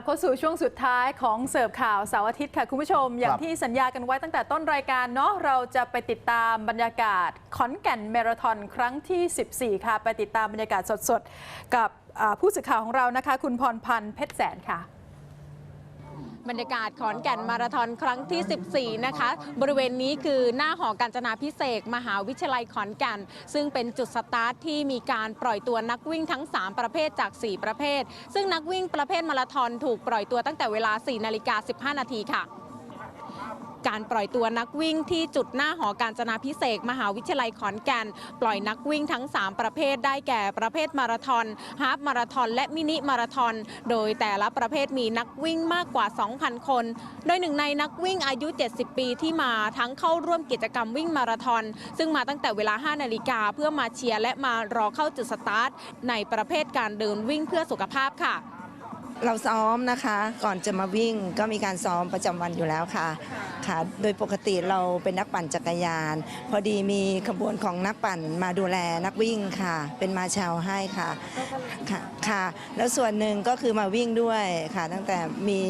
บเข้าสู่ช่วงสุดท้ายของเสิร์ฟข่าวเสาร์อาทิตย์ค่ะ คุณผู้ชม อย่างที่สัญญากันไว้ตั้งแต่ต้นรายการเนาะเราจะไปติดตามบรรยากาศขอนแก่นมาราธอนครั้งที่ 14 ค่ะ ไปติดตามบรรยากาศสดๆ กับอ่าผู้สื่อข่าวของเรานะคะ คุณพรพันธ์เพชรแสนค่ะ บรรยากาศขอนแก่นมาราธอนครั้งที่ 14 นะคะ บริเวณนี้คือหน้าหอการจนาพิเศษมหาวิทยาลัยขอนแก่น ซึ่งเป็นจุดสตาร์ทที่มีการปล่อยตัวนักวิ่งทั้ง 3 ประเภทจาก 4 ประเภท ซึ่งนักวิ่งประเภทมาราธอนถูกปล่อยตัวตั้งแต่เวลา 4 นาฬิกา 15 นาทีค่ะ การปล่อยตัวนักวิ่งที่จุดหน้าหอการจนาพิเศษมหาวิทยาลัยขอนแก่น ปล่อยนักวิ่งทั้ง 3 ประเภทได้แก่ประเภทมาราธอนฮาฟมาราธอนและมินิมาราธอนโดยแต่ละประเภทมีนักวิ่งมากกว่า 2,000 คน โดยหนึ่งในนักวิ่งอายุ 70 ปีที่มาทั้งเข้าร่วมกิจกรรมวิ่งมาราธอนซึ่งมาตั้งแต่เวลา 5 นาฬิกาเพื่อมาเชียร์และมารอเข้าจุดสตาร์ทในประเภทการเดินวิ่งเพื่อสุขภาพค่ะ เราซ้อมนะคะก่อนจะมาวิ่งก็มีการซ้อมประจำวันอยู่แล้วค่ะค่ะ โดยปกติเราเป็นนักปั่นจักรยาน พอดีมีขบวนของนักปั่นมาดูแลนักวิ่งค่ะ เป็นมาเชาวให้ค่ะค่ะค่ะ แล้วส่วนหนึ่งก็คือมาวิ่งด้วยค่ะ ตั้งแต่มี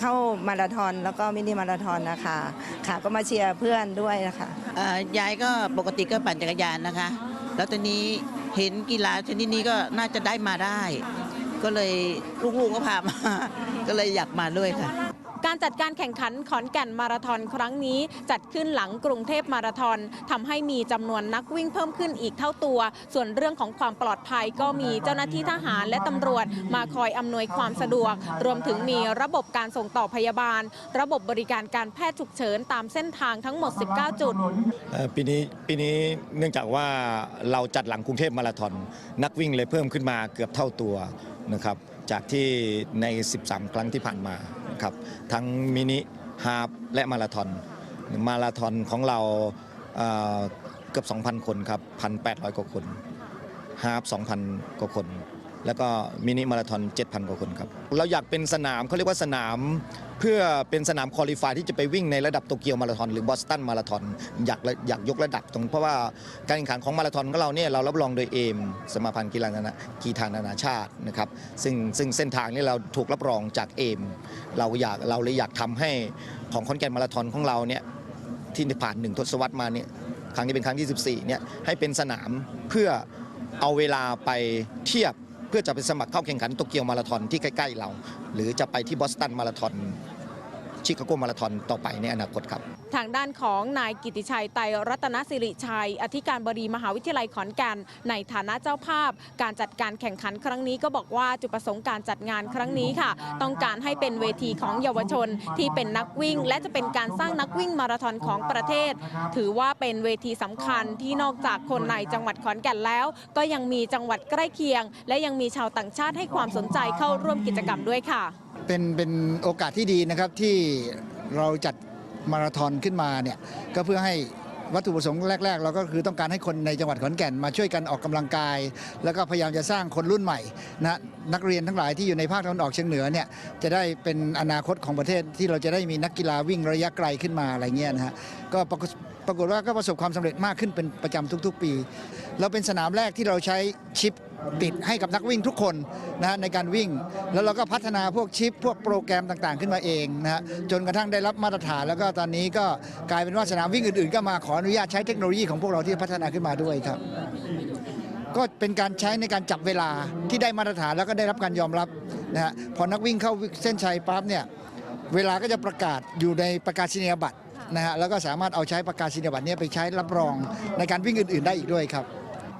เข้ามาราธอนแล้วก็มินิมาราธอนนะคะค่ะ ก็มาเชียร์เพื่อนด้วยนะคะ เอ่อยายก็ปกติก็ปั่นจักรยานนะคะ แล้วตอนนี้เห็นกีฬาชนิดนี้ก็น่าจะได้มาได้ ก็เลยลูกๆก็พามา ก็เลยอยากมาด้วยค่ะ การจัดการแข่งขันขอนแก่นมาราธอนครั้งนี้ จัดขึ้นหลังกรุงเทพมาราธอนทำให้มีจำนวนนักวิ่งเพิ่มขึ้นอีกเท่าตัว ส่วนเรื่องของความปลอดภัยก็มีเจ้าหน้าที่ทหารและตำรวจมาคอยอำนวยความสะดวก รวมถึงมีระบบการส่งต่อพยาบาล ระบบบริการการแพทย์ฉุกเฉินตามเส้นทางทั้งหมด 19 จุด เอ่อปีนี้ปีนี้เนื่องจากว่าเราจัดหลังกรุงเทพมาราธอนนักวิ่งเลยเพิ่มขึ้นมาเกือบเท่าตัว นะครับจากที่ใน 13 ครั้งที่ผ่านมานะครับทั้งมินิฮาฟและมาราทอนมาราทอนของเราเอ่อเกือบ 2,000 คนครับ 1,800 กว่าคนฮาฟ2,000 กว่าคน แล้วก็มินิมาราธอน 7,000 กว่าคนครับ เราอยากเป็นสนามเขาเรียกว่าสนาม เพื่อเป็นสนามคอลิฟายที่จะไปวิ่งในระดับโตเกียวมาราธอนหรือบอสตันมาราธอนอยากอยากยกระดับตรงเพราะว่าการแข่งขันของมาราธอนของเราเนี่ยเรารับรองโดยเอมสมาพันธ์กีฬานานากีฬานานาชาตินะครับซึ่งซึ่งเส้นทางนี้เราถูกรับรองจากเอมเราอยากเราเลยอยากทำให้ของคอนแกนมาราธอนของเราเนี่ยที่ผ่านหนึ่งทศวรรษมาเนี่ยครั้งนี้เป็นครั้งที่ 14เนี่ยให้เป็นสนามเพื่อเอาเวลาไปเทียบ เพื่อจะไปสมัครเข้าแข่งขันโตเกียวมาราธอนที่ใกล้ ๆ เรา หรือจะไปที่บอสตันมาราธอน ชิคาโกมาราธอนต่อไปในอนาคตครับทางด้านของนายกิติชัยไตรรัตนสิริชัย อธิการบดีมหาวิทยาลัยขอนแก่นในฐานะเจ้าภาพ การจัดการแข่งขันครั้งนี้ก็บอกว่าจุดประสงค์การจัดงานครั้งนี้ค่ะ ต้องการให้เป็นเวทีของเยาวชนที่เป็นนักวิ่ง และจะเป็นการสร้างนักวิ่งมาราธอนของประเทศ ถือว่าเป็นเวทีสำคัญที่นอกจากคนในจังหวัดขอนแก่นแล้ว ก็ยังมีจังหวัดใกล้เคียง และยังมีชาวต่างชาติให้ความสนใจเข้าร่วมกิจกรรมด้วยค่ะ เป็นเป็นโอกาสที่ดีนะครับที่เราจัดมาราธอนขึ้นมาเนี่ยก็เพื่อให้วัตถุประสงค์แรก ๆ เราก็คือต้องการให้คนในจังหวัดขอนแก่น มาช่วยกันออกกำลังกาย แล้วก็พยายามจะสร้างคนรุ่นใหม่นะนักเรียนทั้งหลายที่อยู่ในภาคตะวันออกเฉียงเหนือเนี่ยจะได้เป็นอนาคตของประเทศที่เราจะได้มีนักกีฬาวิ่งระยะไกลขึ้นมาอะไรเงี้ยนะฮะก็ปรากฏปรากฏว่าก็ประสบความสำเร็จมากขึ้นเป็นประจำทุก ๆ ปี เราเป็นสนามแรกที่เราใช้ชิป ติดให้กับนักวิ่งทุกคนนะฮะในการวิ่ง แล้วเราก็พัฒนาพวกชิป พวกโปรแกรมต่างๆ ขึ้นมาเองนะฮะจนกระทั่งได้รับมาตรฐานแล้วก็ตอนนี้ก็กลายเป็นว่าสนามวิ่งอื่นๆ ก็มาขออนุญาตใช้เทคโนโลยีของพวกเราที่พัฒนาขึ้นมาด้วยครับ ก็เป็นการใช้ในการจับเวลาที่ได้มาตรฐานแล้วก็ได้รับการยอมรับนะฮะพอนักวิ่งเข้าเส้นชัยปั๊บเนี่ยเวลาก็จะประกาศอยู่ในประกาศนียบัตรนะฮะแล้วก็สามารถเอาใช้ประกาศนียบัตรนี้ไปใช้รับรองในการวิ่งอื่น ๆ ได้อีกด้วยครับ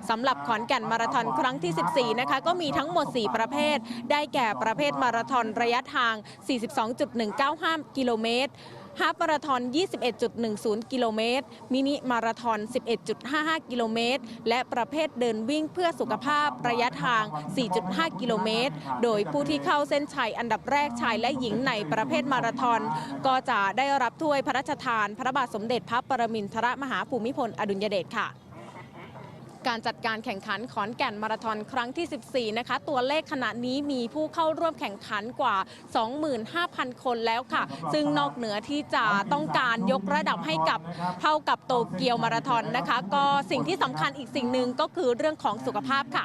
สำหรับขอนแก่นมาราธอนครั้งที่ 14 นะคะ ก็มีทั้งหมด 4 ประเภท ได้แก่ประเภทมาราธอนระยะทาง 42.195 กิโลเมตรฮาฟมาราธอน 21.10 กิโลเมตร มินิมาราธอน 11.55 กิโลเมตร และประเภทเดินวิ่งเพื่อสุขภาพระยะทาง 4.5 กิโลเมตร โดยผู้ที่เข้าเส้นชัยอันดับแรกชายและหญิงในประเภทมาราธอน ก็จะได้รับถ้วยพระราชทาน พระบาทสมเด็จพระปรมินทรมหาภูมิพลอดุลยเดชค่ะ การจัดการแข่งขันขอนแก่นมาราธอนครั้งที่ 14 นะคะ ตัวเลขขณะนี้มีผู้เข้าร่วมแข่งขันกว่า 25,000 คนแล้วค่ะ ซึ่งนอกเหนือที่จะต้องการยกระดับให้กับเท่ากับโตเกียวมาราธอนนะคะ ก็สิ่งที่สำคัญอีกสิ่งหนึ่งก็คือเรื่องของสุขภาพค่ะ